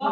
मग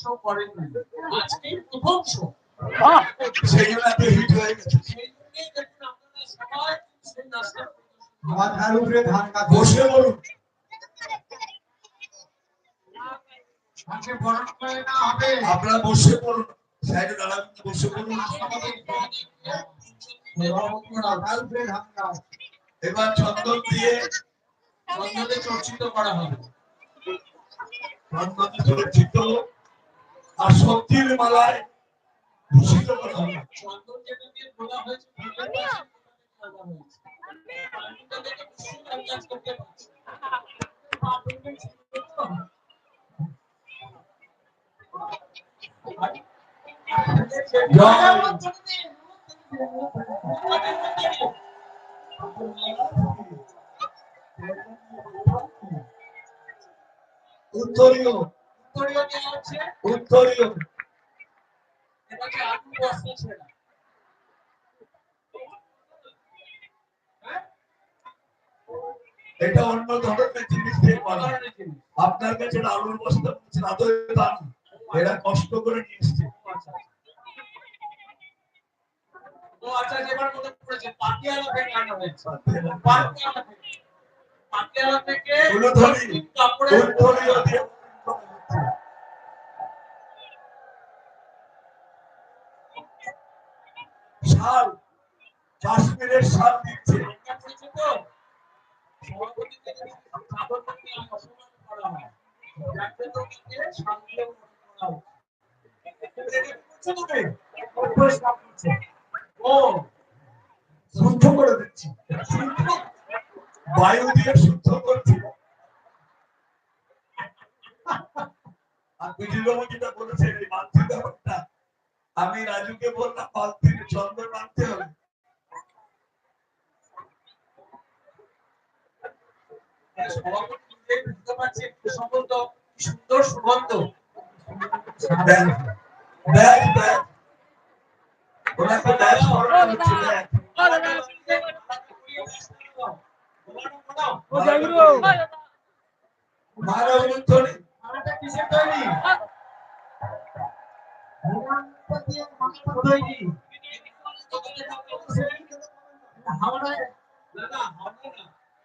show করেননি আজকে প্রথম শো। সেই জন্য এত হিট হয়ে গেছে। সেই জন্যই দেখুন আপনারা মাথার উপরে বসে বলুন। মাঝে গরম করে না হবে আপনারা বসে পড়ুন। সাইডে দাঁড়ান বসে পড়ুন। এবার চন্দন দিয়ে চন্দনে চর্চিত করা হবে। চন্দন চর্চিত আর শক্তির মালায় ভূষিত করা হবে? উত্তরীয় উত্তরীয় কে আছে? উত্তরীয়। এটা হচ্ছে আলু বস্তা ছেঁড়া? এটা অন্য ধরনের জিনিস দিয়ে করা। আপনার কাছে আলুর বস্তা বলছেন আদৌ দাম এরা কষ্ট করে নিয়ে এসছে আচ্ছা, আচ্ছা। ও আচ্ছা এবার মনে পড়েছে পাটিয়ালা থেকে আনা হয়েছে। পাটিয়ালা। থেকে। পাটিয়ালা থেকে কাপড়ের ফুলধরি দিয়ে শাল কাশ্মীরের শাল দিচ্ছে মনে পড়েছে তো সভাপতি থেকে চাদর থেকে অসম্মান করা হয় যাকে তো নিতে শান্তিও করা হয় এটা বুঝছ দিচ্ছি। বায়ু দিয়ে শুদ্ধ করছি। আর বিজয়বাবু যেটা বলেছেন ব্যাপারটা আমি রাজুকে বললাম বালতির চন্দ্র মানতে হবে সভাপতি নিজেই বুঝতে পারছে কি সুগন্ধ কি সুন্দর সুগন্ধ। ব্যাগ ব্যাগ ওনাকে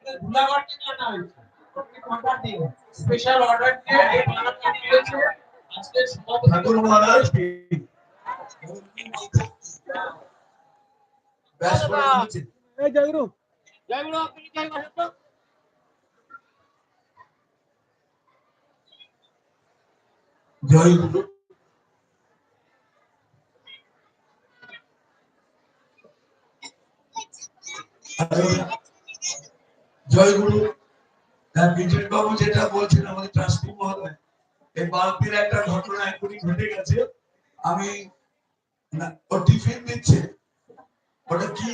ব্যাগ করানো হচ্ছে ব্যাগ মারা উত্তরে কিসের তৈরি তৈরি স্পেশাল অর্ডার দিয়ে এই বানানটা দিয়েছে আজকে সভাপতি ঠাকুর মহারাজ ব্যাস করে দিয়েছে জয় গুরু জয় গুরু হ্যাঁ বিজয় বাবু যেটা বলছেন আমাদের ট্রাস্টি মহোদয় এই বালতির একটা ঘটনা এখনই ঘটে গেছে। আমি ও টিফিন দিচ্ছে। ওটা কি?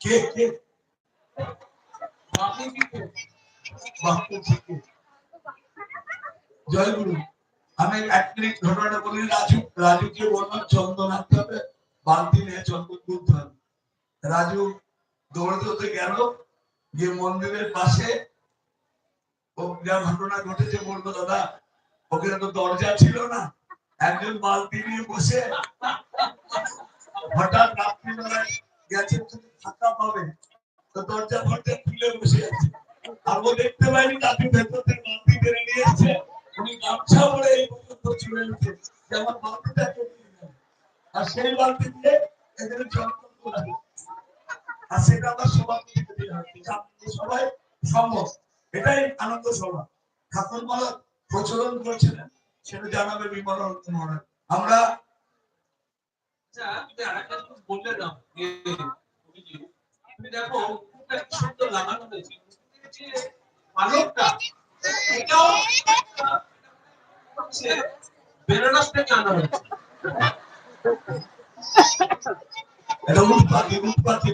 কে কে? আপনি কি করবেন? বাপু থেকে জয় গুরু আমি এক মিনিট ঘটনাটা বলি। রাজু, রাজুকে বললাম, চন্দন আনতে হবে, বালতি নিয়ে চন্দন তুলতে হবে। রাজু দৌড়ে দৌড়তে গেল। গিয়ে মন্দিরের পাশে যা ঘটনা ঘটেছে বলতো, দাদা, ওখানে তো দরজা ছিল না। একজন বালতি নিয়ে বসে হঠাৎ গেছে ফাঁকা পাবে। তো দরজা খুলে বসে আছে। আর ও দেখতে পাইনি তাকে ভেতর থেকে বালতি বেড়ে নিয়েছে উনি গামছা পরে এই পর্যন্ত চলে এসেছে যে আমার বালতিটাকে নিয়ে আর সেই বালতি দিয়ে তোলা হচ্ছে। আর সেটা আমার সবাই সম্ভব। এটাই আনন্দ সভা। ঠাকুর মালা প্রচলন করছিলেন সেটা জানাবে বিমল মহারাজ। আমরা আচ্ছা, তুমি দেখো, এটা কি সুন্দর লাগানো হয়েছে। এই এটাও হচ্ছে বেনারস থেকে আনা হয়েছে। এটা উৎপাদি উৎপাদি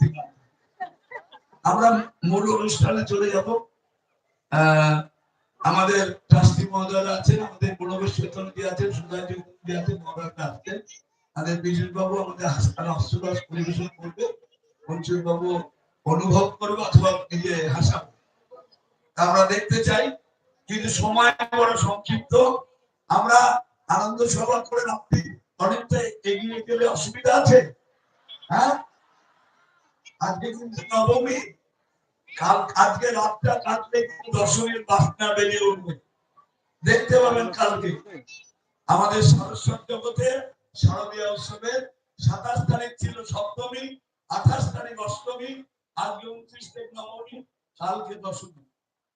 থেকে আমরা মূল অনুষ্ঠানে চলে যাব। আমাদের ট্রাস্টি মহোদয়রা আছেন, আমাদের আছেন আছেন আছেন। বাবু আমাদের হাসপাতাল পরিবেশন করবে। বাবু অনুভব করবে অথবা নিজে আমরা দেখতে চাই, কিন্তু সময় বড় সংক্ষিপ্ত। আমরা আনন্দ সভা করে রাখতে অনেকটা এগিয়ে গেলে অসুবিধা আছে। হ্যাঁ? নবমী। কাল আজকে রাতটা কাটলে দশমীর বাসনা বেরিয়ে উঠবে। দেখতে পাবেন কালকে। আমাদের সরস্বত জগতে শারদীয় উৎসবের সাতাশ তারিখ ছিল সপ্তমী, আঠাশ তারিখ অষ্টমী আজকে উনত্রিশ তারিখ নবমী, কালকে দশমী।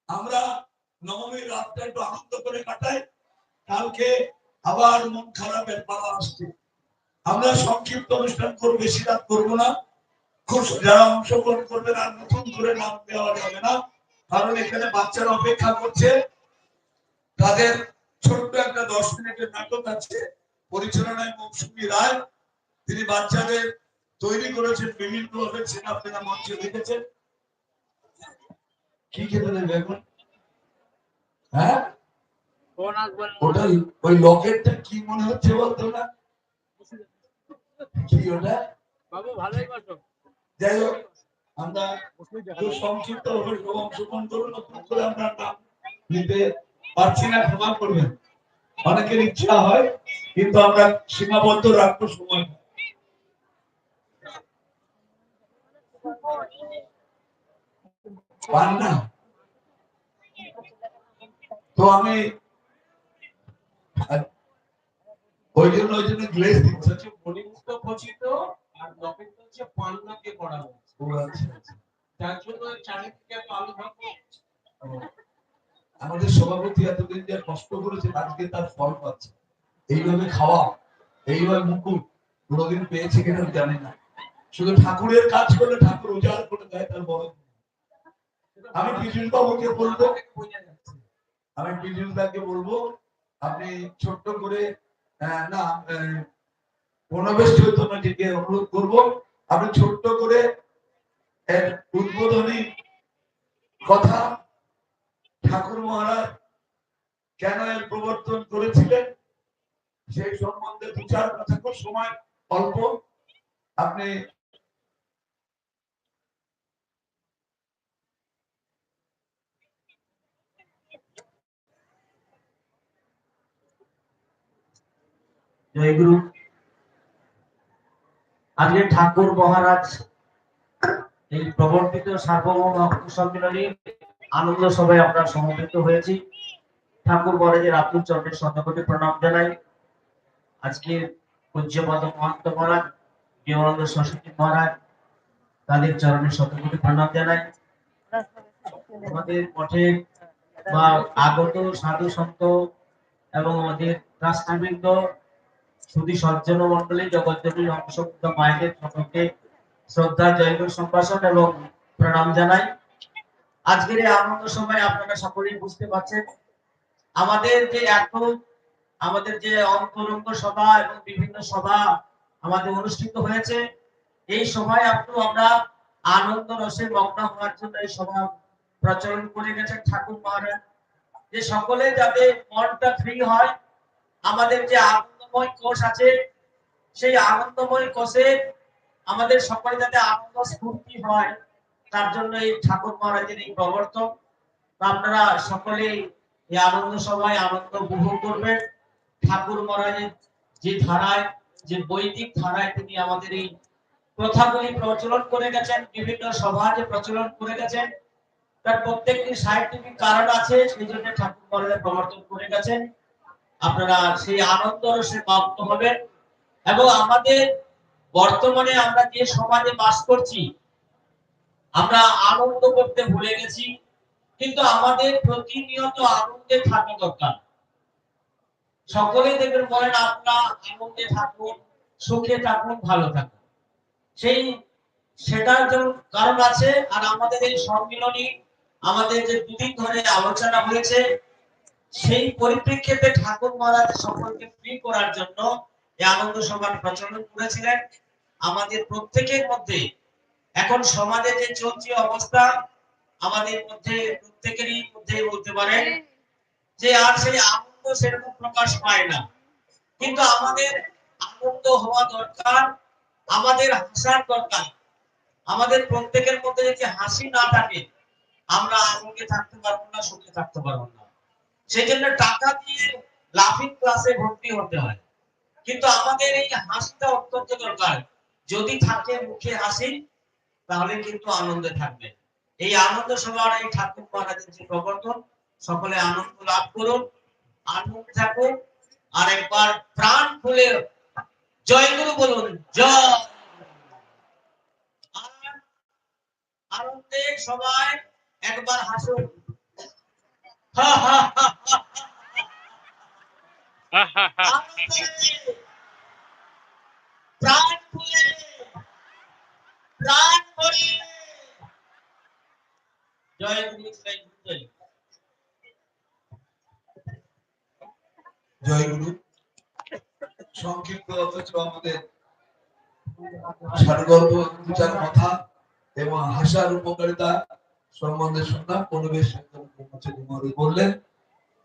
আমরা নবমীর রাতটা একটু আনন্দ করে কাটাই। কালকে আবার মন খারাপের পালা আসছে। আমরা সংক্ষিপ্ত অনুষ্ঠান করব, বেশি রাত করব না। যারা অংশগ্রহণ করবেন আর নতুন করে নাম দেওয়া যাবে না। কারণ এখানে বাচ্চারা অপেক্ষা করছে। তাদের ছোট্ট একটা দশ মিনিটের নাটক আছে, পরিচালনায় মৌসুমী রায়। তিনি বাচ্চাদের তৈরি করেছেন, বিভিন্ন ভাবে সেটা আপনারা মঞ্চে দেখেছেন। কি খেতে দেবে এখন? হ্যাঁ? ওটা ওই লকেটটা কি মনে হচ্ছে বলতো না? কি ওটা? বাবু, ভালোই বসো। যাই হোক, আমরা খুব সংক্ষিপ্ত অংশগ্রহণ করুন করে আমরা নাম নিতে পারছি না, ক্ষমা করবেন। অনেকের ইচ্ছা হয়, কিন্তু আমরা সীমাবদ্ধ রাখব সময়। পান তো আমি ওই জন্য ওই জন্য গ্লেস দিচ্ছি। পরিমুক্ত খচিত আর লকেট হচ্ছে পান্নাকে করা হয়েছে। ও আচ্ছা আচ্ছা। যার জন্য চারিদিকে আলো আমাদের সভাপতি এতদিন যে কষ্ট করেছে আজকে তার ফল পাচ্ছে। এইভাবে খাওয়া এইভাবে মুকুট কোনোদিন পেয়েছে কিনা জানি না। শুধু ঠাকুরের কাজ করলে ঠাকুর উজাড় করে দেয় তার বড় আমি পীযুষ বাবুকে বলব আমি পীযুষ দাকে বলব আপনি ছোট্ট করে না আহ, প্রণবেশ চৈতন্যজিকে অনুরোধ করব আপনি ছোট্ট করে এক উদ্বোধনী কথা ঠাকুর মহারাজ কেন এর প্রবর্তন করেছিলেন সেই সম্বন্ধে দু চার কথা খুব সময় অল্প। আপনি জয়গুরু আজকে ঠাকুর মহারাজ, এই প্রবর্তিত সার্বভৌম সম্মেলনী আনন্দ সভায় আমরা সমবেত হয়েছি। ঠাকুর মহারাজের আব্দুল চরণের শতকোটি প্রণাম জানাই। আজকে পূজ্যপদ মহান্ত মহারাজ, দেবানন্দ সরস্বতী মহারাজ, তাদের চরণের শতকোটি প্রণাম জানাই। আমাদের মঠে বা আগত সাধু সন্ত এবং আমাদের রাষ্ট্রবৃন্দ সুধী সজ্জন মন্ডলী জগৎদেবী অংশগ্রস্ত মায়েদের সকলকে শ্রদ্ধা জয়গুরু সম্ভাষণ এবং প্রণাম জানাই। আজকের এই আনন্দ সময় আপনারা সকলেই বুঝতে পারছেন, আমাদের যে এত আমাদের যে অন্তরঙ্গ সভা এবং বিভিন্ন সভা আমাদের অনুষ্ঠিত হয়েছে, এই সভায় একটু আমরা আনন্দ রসে মগ্ন হওয়ার জন্য এই সভা প্রচলন করে গেছেন ঠাকুর মহারাজ। যে সকলে যাতে মনটা ফ্রি হয়, আমাদের যে আনন্দময় কোষ আছে, সেই আনন্দময় কোষে আমাদের সকলে যাতে আনন্দ স্ফূর্তি হয়, তার জন্য এই ঠাকুর মহারাজের এই প্রবর্তন। আপনারা সকলে এই আনন্দ সভায় আনন্দ উপভোগ করবেন। ঠাকুর মহারাজের যে ধারায়, যে বৈদিক ধারায় তিনি আমাদের এই প্রথাগুলি প্রচলন করে গেছেন, বিভিন্ন সভা যে প্রচলন করে গেছেন, তার প্রত্যেকটি সাহিত্যিক কারণ আছে, সেই জন্য ঠাকুর মহারাজ প্রবর্তন করে গেছেন। আপনারা সেই আনন্দ রসে প্রাপ্ত হবেন এবং আমাদের বর্তমানে আমরা যে সমাজে বাস করছি, আমরা আনন্দ করতে ভুলে গেছি, কিন্তু আমাদের প্রতিনিয়ত আনন্দে থাকা দরকার। সকলে দেখবেন বলেন, আপনারা আনন্দে থাকুন, সুখে থাকুন, ভালো থাকুন। সেই সেটার কারণ আছে, আর আমাদের এই সম্মিলনী, আমাদের যে দুদিন ধরে আলোচনা হয়েছে সেই পরিপ্রেক্ষিতে ঠাকুর মহারাজ সকলকে ফ্রি করার জন্য এই আনন্দ সভার প্রচলন করেছিলেন। আমাদের প্রত্যেকের মধ্যে, এখন সমাজে যে চলছে অবস্থা, আমাদের মধ্যে, প্রত্যেকেরই মধ্যে বলতে পারেন যে আর সেই আনন্দ সেরকম প্রকাশ পায় না। কিন্তু আমাদের আনন্দ হওয়া দরকার, আমাদের হাসার দরকার। আমাদের প্রত্যেকের মধ্যে যদি হাসি না থাকে, আমরা আনন্দে থাকতে পারব না, সুখে থাকতে পারব না। সেই জন্য টাকা দিয়ে লাফিং ক্লাসে ভর্তি হতে হয়। কিন্তু আমাদের এই হাসিটা অত্যন্ত দরকার। যদি থাকে মুখে হাসি, তাহলে কিন্তু আনন্দে থাকবে। এই আনন্দ সভার এই ঠাকুর মহারাজের যে প্রবর্তন, সকলে আনন্দ লাভ করুন, আনন্দ থাকুন। আর একবার প্রাণ খুলে জয় গুরু বলুন, জয়। আনন্দে সবাই একবার হাসুন। সংক্ষিপ্ত অথচ আমাদের কথা এবং হাসার উপকারিতা সম্বন্ধে শুনলাম পরিবেশ বললেন,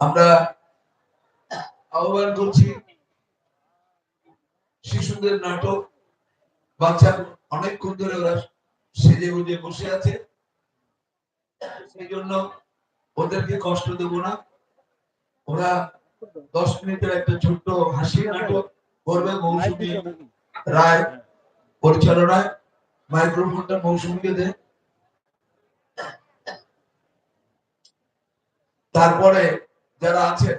আমরা আহ্বান করছি শিশুদের নাটক, বাচ্চা অনেকক্ষণ ধরে ওরা সেজে গুজে বসে আছে। সেই জন্য ওদেরকে কষ্ট দেব না। ওরা দশ মিনিটের একটা ছোট্ট হাসি নাটক করবে মৌসুমী রায় পরিচালনায়। মাইক্রোফোনটা মৌসুমীকে দে। তারপরে যারা আছেন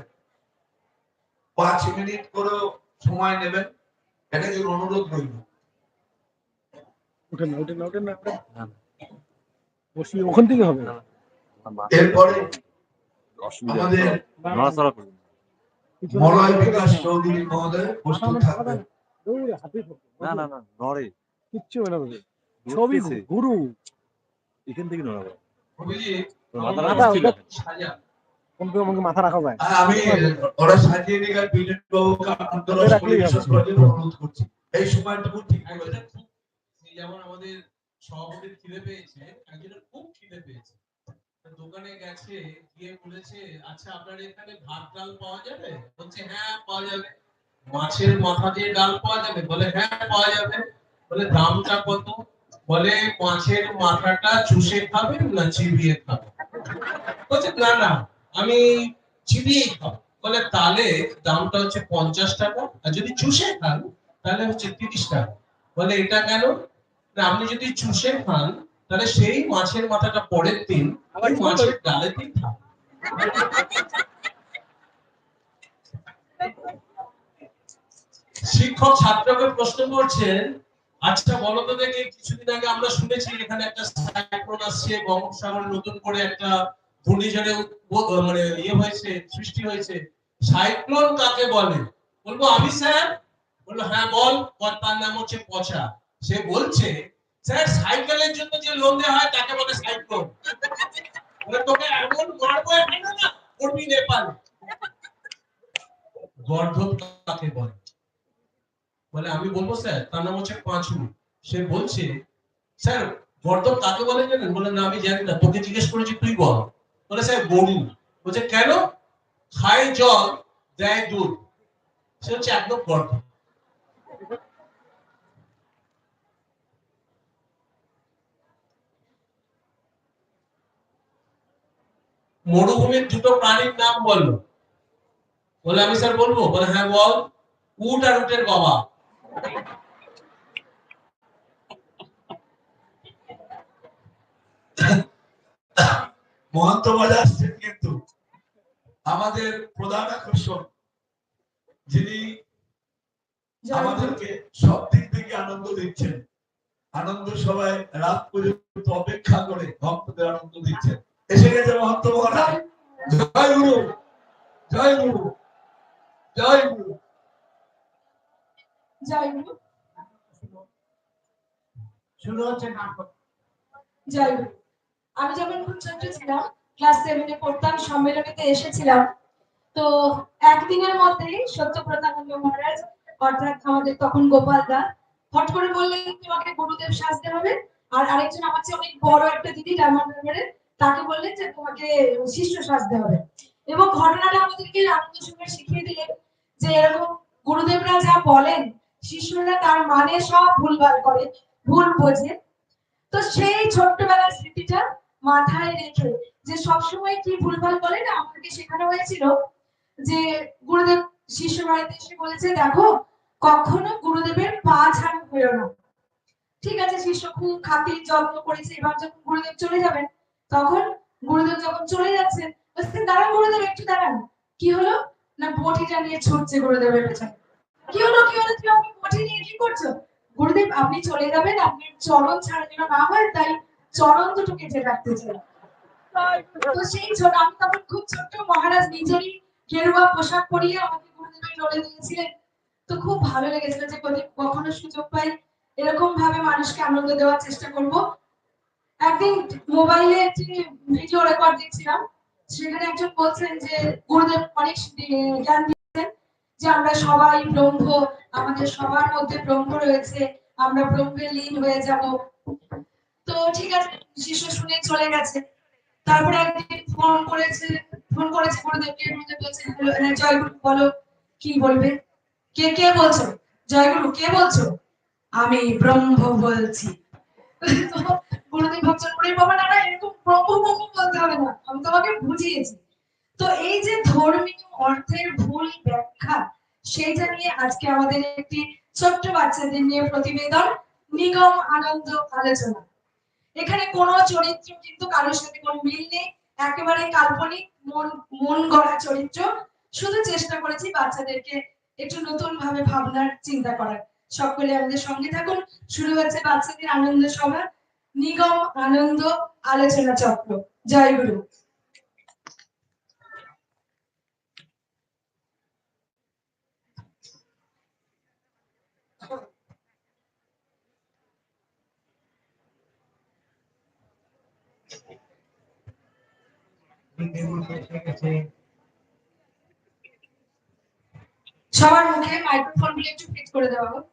পাঁচ মিনিট করে সময় নেবেন। এটা কি অনুরোধ রইল। ওখান থেকে হবে। এরপরে অসুবিধা আমাদের নড়াচড়া করবেন না। পিছনে মলয় বিকাশ চৌধুরী মহোদয় প্রস্তুত থাকবেন। দৌড়ে হাতে ধরতে। না না না নড়ে। কিচ্ছু না তোদের। গুরু। এখান থেকে নড়াবে। মাথা। সাজা। আমাকে মাথা রাখা যায় আমি ওরা সাজিয়ে নিয়ে গেলে বিলেট বাবুকে আন্তরাষ্ট্রীয় রাখলেই হবে। বিশ্বাস করার জন্য অনুরোধ করছি এই সময়টুকু ঠিক করে। যেমন আমাদের সভাপতির খিদে পেয়েছে একজনের খুব খিদে পেয়েছে। দোকানে গেছে গিয়ে বলেছে আচ্ছা আপনার এখানে ভাত ডাল পাওয়া যাবে? বলছে হ্যাঁ পাওয়া যাবে। মাছের মাথা দিয়ে ডাল পাওয়া যাবে? বলে হ্যাঁ পাওয়া যাবে। বলে দামটা কত? বলে মাছের মাথাটা চুষে খাবেন না চিবিয়ে খাবেন? বলছে না না আমি চিবিয়েই খাব। বলে তাহলে দামটা হচ্ছে পঞ্চাশ টাকা আর যদি চুষে খান তাহলে হচ্ছে তিরিশ টাকা। বলে এটা কেন? আপনি যদি চুষে খান তাহলে সেই মাছের মাথাটা পরের দিন ওই মাছের ডালেতেই থাকে শিক্ষক ছাত্রকে প্রশ্ন করছেন আচ্ছা বলো তো দেখি কিছুদিন আগে আমরা শুনেছি এখানে একটা সাইক্লোন আসছে বঙ্গোপসাগরে নতুন করে একটা ঘূর্ণিঝড়ে মানে ইয়ে হয়েছে, সৃষ্টি হয়েছে। সাইক্লোন কাকে বলে? বলব আমি স্যার? বলল হ্যাঁ বল। তার নাম হচ্ছে পচা। সে বলছে, স্যার, সাইকেলের জন্য যে লোন দেওয়া হয়, তাকে বলে সাইক্লোন তোকে এমন মারবো না, করবি গর্ধব কাকে বলে? বলে, আমি বলব, স্যার, তার নাম হচ্ছে পাঁচু। সে বলছে, স্যার গর্দব কাকে বলে জানেন? বলে, না, আমি জানি না। তোকে জিজ্ঞেস করেছি, তুই বল। বলে স্যার গরু বলছে, কেন? খায় জল, দেয় দুধ। সে হচ্ছে একদম গর্দব মরুভূমির দুটো প্রাণীর নাম বলল। বলে, আমি স্যার বলব? বলে হ্যাঁ বল। উট আর উটের বাবা। মহন্ত বাজা আসছেন কিন্তু। আমাদের প্রধান আকর্ষণ যিনি আমাদেরকে সব দিক থেকে আনন্দ দিচ্ছেন। আনন্দ সবাই রাত পর্যন্ত অপেক্ষা করে ভক্তদের আনন্দ দিচ্ছেন। এসে গেছে মহন্ত মহারাজ। জয় গুরু জয় গুরু জয় গুরু। জয় গুরু। শুরু হচ্ছে নাটক। জয় গুরু। আমি যখন খুব ছোট ছিলাম ক্লাস সেভেনে পড়তাম, সম্মেলনীতে এসেছিলাম। তো একদিনের মধ্যেই সত্যপ্রতানন্দ মহারাজ, অর্থাৎ আমাদের তখন গোপাল দা, হট করে বললেন, তোমাকে গুরুদেব সাজতে হবে। আর আরেকজন আমার চেয়ে অনেক বড় একটা দিদি ব্যাপারে তাকে বললেন যে তোমাকে শিষ্য সাজতে হবে। এবং ঘটনাটা আমাদেরকে আনন্দ সঙ্গে শিখিয়ে দিলেন যে এরকম গুরুদেবরা যা বলেন, শিষ্যরা তার মানে সব ভুলভাল করে, ভুল বোঝে। তো সেই ছোট্টবেলার স্মৃতিটা মাথায় রেখে যে সবসময় কি ভুলভাল বলে না? আমাকে শেখানো হয়েছিল যে গুরুদেব শিষ্য বাড়িতে এসে বলেছে, দেখো, কখনো গুরুদেবের পা ছাড়া হইও না। ঠিক আছে, শিষ্য খুব খাতির যত্ন করেছে। এবার যখন গুরুদেব চলে যাবেন, তখন গুরুদেব যখন চলে যাচ্ছেন দাঁড়ান গুরুদেব, একটু দাঁড়ান। কি হলো? না, বটিটা নিয়ে ছুটছে গুরুদেবের পেছনে। কি হলো কি হলো? তুমি আপনি বটি নিয়ে কি করছ? গুরুদেব, আপনি চলে যাবেন, আপনার চরণ ছাড়া যেন না হয়, তাই চরণ দুটো কেটে রাখতে চাই তো সেই ছোট, আমি তখন খুব ছোট্ট, মহারাজ নিজেরই গেরুয়া পোশাক পরিয়ে আমাকে গুরুদেবের নড়ে দিয়েছিলেন। তো খুব ভালো লেগেছিল যে কখনো সুযোগ পাই এরকম ভাবে মানুষকে আনন্দ দেওয়ার চেষ্টা করব। একদিন মোবাইলে একটি ভিডিও রেকর্ড দেখছিলাম, সেখানে একজন বলছেন যে, গুরুদেব অনেক জ্ঞান দিয়েছেন যে আমরা সবাই ব্রহ্ম, আমাদের সবার মধ্যে ব্রহ্ম রয়েছে, আমরা ব্রহ্মে লীন হয়ে যাব। তো ঠিক আছে শিষ্য শুনে চলে গেছে। তারপরে একদিন ফোন করেছে ফোন করেছে গুরুদেবকে গুরুদেব বলছে "হ্যালো, হ্যাঁ, জয় গুরু বলো কি বলবে? কে কে বলছো? জয় গুরু কে বলছো? আমি ব্রহ্ম বলছি। গুরুদেব ভাবছেন ওরে বাবা না না এরকম ব্রহ্ম ব্রহ্ম বলতে হবে না আমি তোমাকে বুঝিয়েছি। তো এই যে ধর্মীয় অর্থের ভুল ব্যাখ্যা সেইটা নিয়ে আজকে আমাদের একটি ছোট্ট বাচ্চাদের নিয়ে প্রতিবেদন নিগম আনন্দ আলোচনা। এখানে কোনো চরিত্র কিন্তু কারোর সাথে কোনো মিল নেই। একেবারে কাল্পনিক, মন মন গড়া চরিত্র। শুধু চেষ্টা করেছি বাচ্চাদেরকে একটু নতুন ভাবে ভাবনার চিন্তা করার। সকলে আমাদের সঙ্গে থাকুন। শুরু হচ্ছে বাচ্চাদের আনন্দ সভা। নিগম আনন্দ আলোচনা চক্র। জয় গুরু। সবার মুখে মাইক্রোফোনগুলো একটু ফিট করে দেওয়া হোক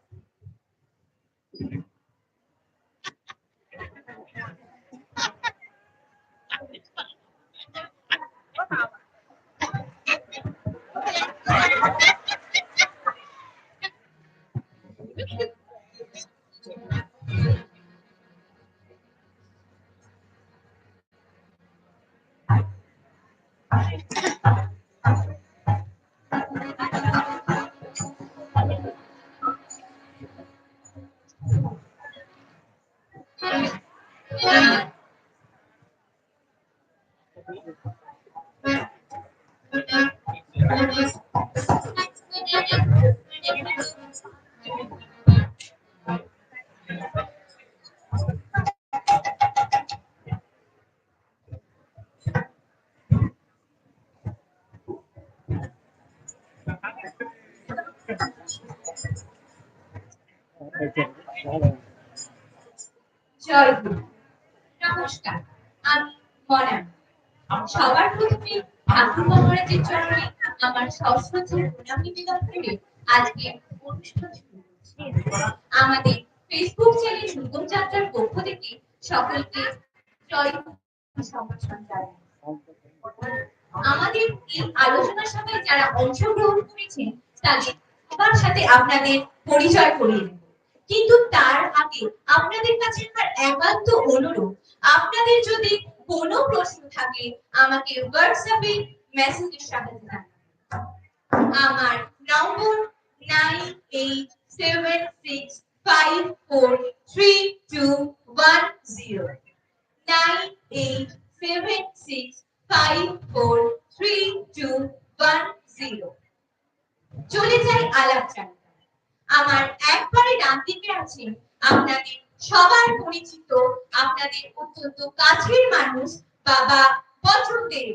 জয় আমাদের এই আলোচনা সভায় যারা অংশগ্রহণ করেছেন, তাদের সবার সাথে আপনাদের পরিচয় করিয়ে দেব। কিন্তু তার আগে আপনাদের কাছে আমার একান্ত অনুরোধ, আপনাদের যদি কোনো প্রশ্ন থাকে আমাকে হোয়াটসঅ্যাপে মেসেজের সাহায্যে জানান আমার নম্বর nine eight seven six five four three two one zero nine eight seven six five four three two one zero চলে যাই আলাপ আমার একবারে ডান দিকে আছেন আপনাদের সবার পরিচিত, আপনাদের অত্যন্ত কাছের মানুষ, বাবা বচনদেব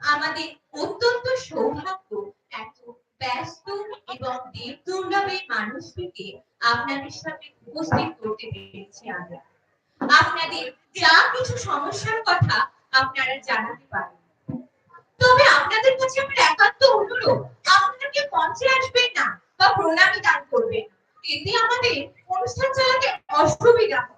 আমাদের অত্যন্ত সৌভাগ্য এত ব্যস্ত এবং দেব দুর্লভের মানুষটিকে আপনাদের সাথে উপস্থিত করতে পেরেছি আমরা। আপনাদের যা কিছু সমস্যার কথা আপনারা জানাতে পারেন। তবে আপনাদের কাছে আমার একান্ত অনুরোধ আপনারা মঞ্চে আসবেন না বা প্রণামী দান করবেন এতে আমাদের অনুষ্ঠান চালাতে অসুবিধা হবে।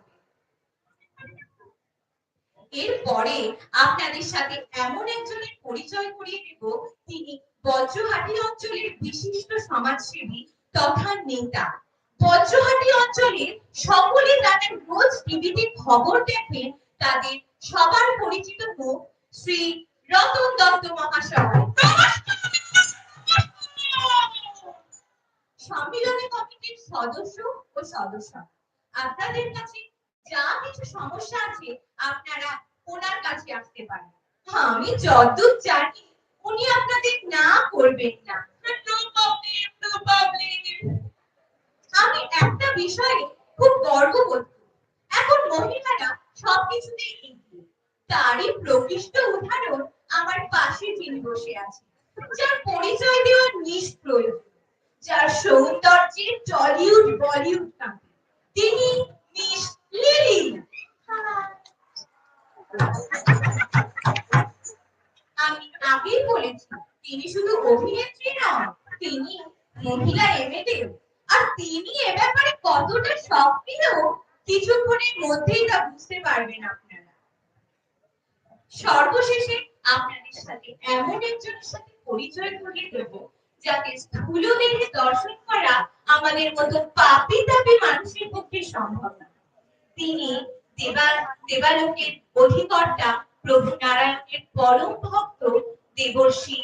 এরপরে আপনাদের সাথে এমন একজনের পরিচয় করিয়ে দেব, তিনি বজ্রহাটি অঞ্চলের বিশিষ্ট সমাজসেবী তথা নেতা। বজ্রহাটি অঞ্চলের সকলে তাদের রোজ টিভিতে খবর দেখেন তাদের সবার পরিচিত মুখ শ্রী রতন দত্ত মহাশয়। সদস্য ও সদস্য। আপনাদের কাছে যা কিছু সমস্যা আছে, আপনারা ওনার কাছে আসতে পারেন। আমি যতদূর জানি, উনি আপনাদের না করবেন না. আমি একটা বিষয়ে খুব গর্ববোধ করি। এখন মহিলারা সবকিছুতেই তারই প্রকৃষ্ট উদাহরণ আমার পাশে যিনি বসে আছে যার পরিচয় দেওয়া নিষ্প্রয়োজন, যার সৌন্দর্যে টলিউড বলিউড কাঁপে তিনি মিস লিলি আমি আগেই বলেছি, তিনি শুধু অভিনেত্রী নন, তিনি মহিলা এমএলএ। আর তিনি এ ব্যাপারে কতটা সক্রিয়, কিছুক্ষণের মধ্যেই তা বুঝতে পারবেন আপনারা। সর্বশেষে আপনাদের সাথে এমন একজনের সাথে পরিচয় করিয়ে দেব যাতে স্থূল দেহে দর্শন করা আমাদের মতো পাপি তাপি মানুষের পক্ষে সম্ভব না। তিনি দেবা, দেবালোকের অধিকর্তা প্রভু নারায়ণের পরম ভক্ত দেবর্ষী